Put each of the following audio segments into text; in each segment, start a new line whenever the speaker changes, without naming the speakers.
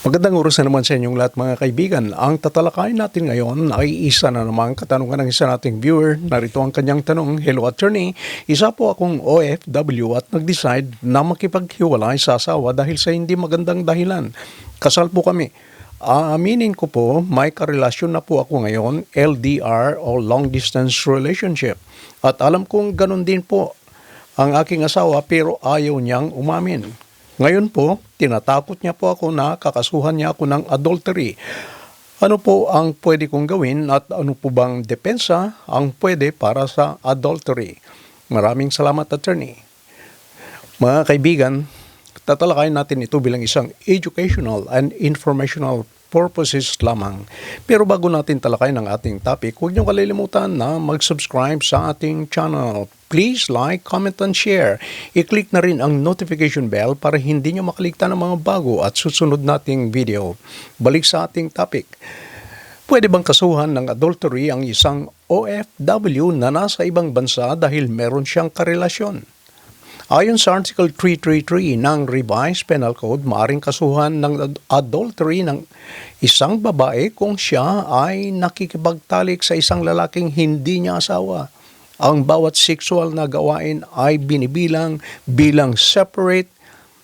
Magandang oras na naman sa inyong lahat mga kaibigan. Ang tatalakayin natin ngayon ay isa na namang katanungan ng isa nating viewer. Narito ang kanyang tanong, Hello attorney, isa po akong OFW at nag-decide na makipaghiwalay sa asawa dahil sa hindi magandang dahilan. Kasal po kami. Aaminin ko po, may karelasyon na po ako ngayon, LDR o long distance relationship. At alam kong ganun din po ang aking asawa pero ayaw niyang umamin. Ngayon po, tinatakot niya po ako na kakasuhan niya ako ng adultery. Ano po ang pwede kong gawin at ano po bang depensa ang pwede para sa adultery? Maraming salamat, attorney. Mga kaibigan, tatalakayin natin ito bilang isang educational and informational purposes lamang. Pero bago natin talakayin ang ating topic, huwag niyo kalilimutan na mag-subscribe sa ating channel. Please like, comment, and share. I-click na rin ang notification bell para hindi niyo makaligtan ng mga bago at susunod nating video. Balik sa ating topic. Pwede bang kasuhan ng adultery ang isang OFW na nasa ibang bansa dahil meron siyang karelasyon? Ayon sa Article 333 ng Revised Penal Code, maaring kasuhan ng ad- adultery ng isang babae kung siya ay nakikipagtalik sa isang lalaking hindi niya asawa. Ang bawat sexual na gawain ay binibilang bilang separate,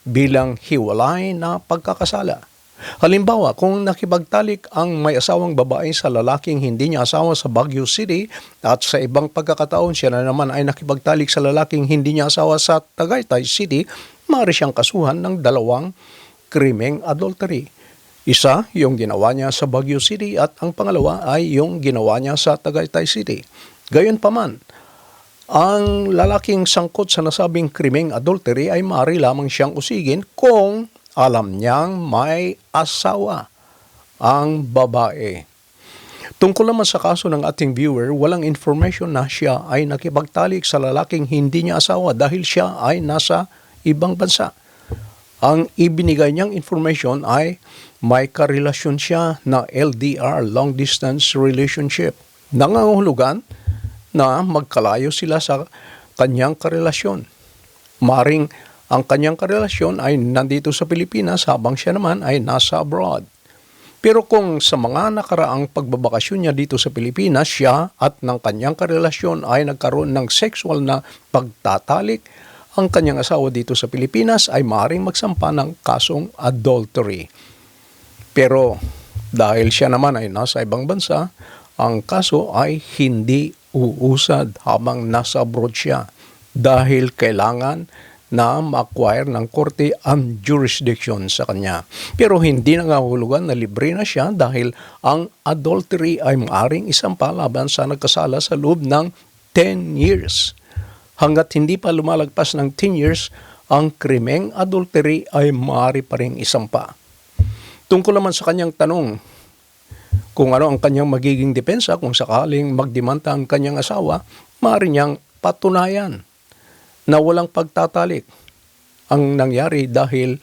bilang hiwalay na pagkakasala. Halimbawa, kung nakipagtalik ang may asawang babae sa lalaking hindi niya asawa sa Baguio City at sa ibang pagkakataon siya na naman ay nakipagtalik sa lalaking hindi niya asawa sa Tagaytay City, maaari siyang kasuhan ng dalawang krimeng adultery. Isa, yung ginawa niya sa Baguio City at ang pangalawa ay yung ginawa niya sa Tagaytay City. Gayon paman, ang lalaking sangkot sa nasabing krimeng adultery ay maaari lamang siyang usigin kung alam niyang may asawa ang babae. Tungkol naman sa kaso ng ating viewer, walang information na siya ay nakipagtalik sa lalaking hindi niya asawa dahil siya ay nasa ibang bansa. Ang ibinigay niyang information ay may karelasyon siya na LDR, long distance relationship. Nangangahulugan na magkalayo sila sa kanyang karelasyon. Maring ang kanyang karelasyon ay nandito sa Pilipinas habang siya naman ay nasa abroad. Pero kung sa mga nakaraang pagbabakasyon niya dito sa Pilipinas, siya at ng kanyang karelasyon ay nagkaroon ng sexual na pagtatalik, ang kanyang asawa dito sa Pilipinas ay maaaring magsampa ng kasong adultery. Pero dahil siya naman ay nasa ibang bansa, ang kaso ay hindi uusad habang nasa abroad siya dahil kailangan na ma-acquire ng korte ang jurisdiction sa kanya. Pero hindi nangahulugan na libre na siya dahil ang adultery ay maaring isang palaban sa nagkasala sa loob ng 10 years. Hanggat hindi pa lumalagpas ng 10 years, ang krimeng adultery ay maaari pa rin isampa. Tungkol naman sa kanyang tanong, kung ano ang kanyang magiging depensa kung sakaling magdemanta ang kanyang asawa, maaari niyang patunayan na walang pagtatalik ang nangyari dahil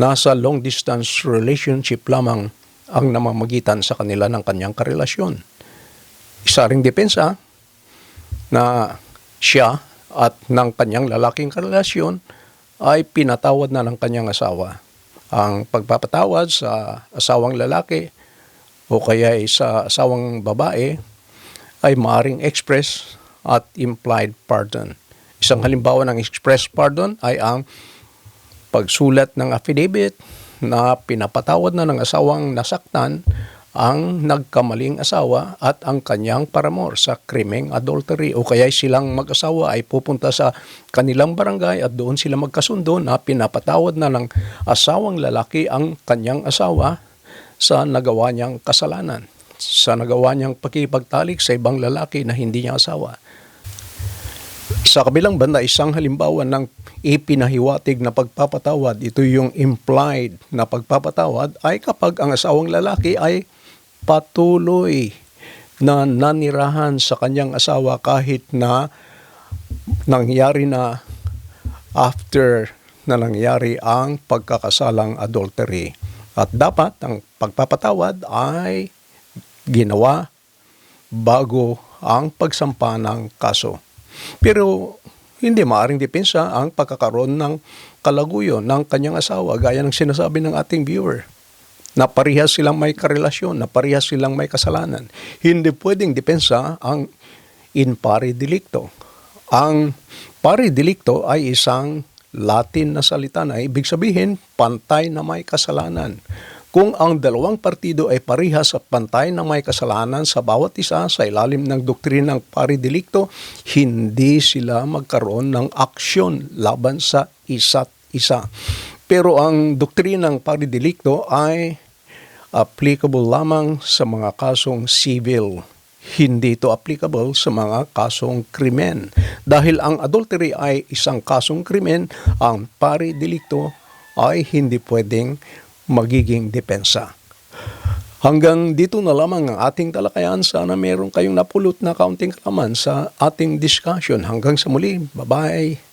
nasa long distance relationship lamang ang namamagitan sa kanila ng kanyang karelasyon. Isa ring depensa na siya at ng kanyang lalaking karelasyon ay pinatawad na ng kanyang asawa. Ang pagpapatawad sa asawang lalaki o kaya ay sa asawang babae ay maaring express at implied pardon. Isang halimbawa ng express pardon ay ang pagsulat ng affidavit na pinapatawad na ng asawang nasaktan ang nagkamaling asawa at ang kanyang paramor sa krimeng adultery o kaya silang mag-asawa ay pupunta sa kanilang barangay at doon sila magkasundo na pinapatawad na ng asawang lalaki ang kanyang asawa sa nagawa niyang kasalanan, sa nagawa niyang pakipagtalik sa ibang lalaki na hindi niya asawa. Sa kabilang banda, isang halimbawa ng ipinahiwatig na pagpapatawad, ito yung implied na pagpapatawad, ay kapag ang asawang lalaki ay patuloy na nanirahan sa kanyang asawa kahit na nangyari na after na nangyari ang pagkakasalang adultery. At dapat ang pagpapatawad ay ginawa bago ang pagsampa ng kaso. Pero hindi maaring depensa ang pagkakaroon ng kalaguyo ng kanyang asawa gaya ng sinasabi ng ating viewer. na parehas silang may karelasyon, na parehas silang may kasalanan. Hindi pwedeng depensa ang in pari delicto. Ang pari delicto ay isang Latin na salita na ibig sabihin pantay na may kasalanan. Kung ang dalawang partido ay parehas at pantay na may kasalanan sa bawat isa sa ilalim ng doktrinang pari delicto, hindi sila magkaroon ng aksyon laban sa isa't isa. Pero ang doktrinang pari delicto ay applicable lamang sa mga kasong civil. Hindi ito applicable sa mga kasong krimen. Dahil ang adultery ay isang kasong krimen, ang pari delicto ay hindi pwedeng magiging depensa. Hanggang dito na lamang ang ating talakayan. Sana meron kayong napulot na kaunting kalaman sa ating discussion. Hanggang sa muli. Bye-bye.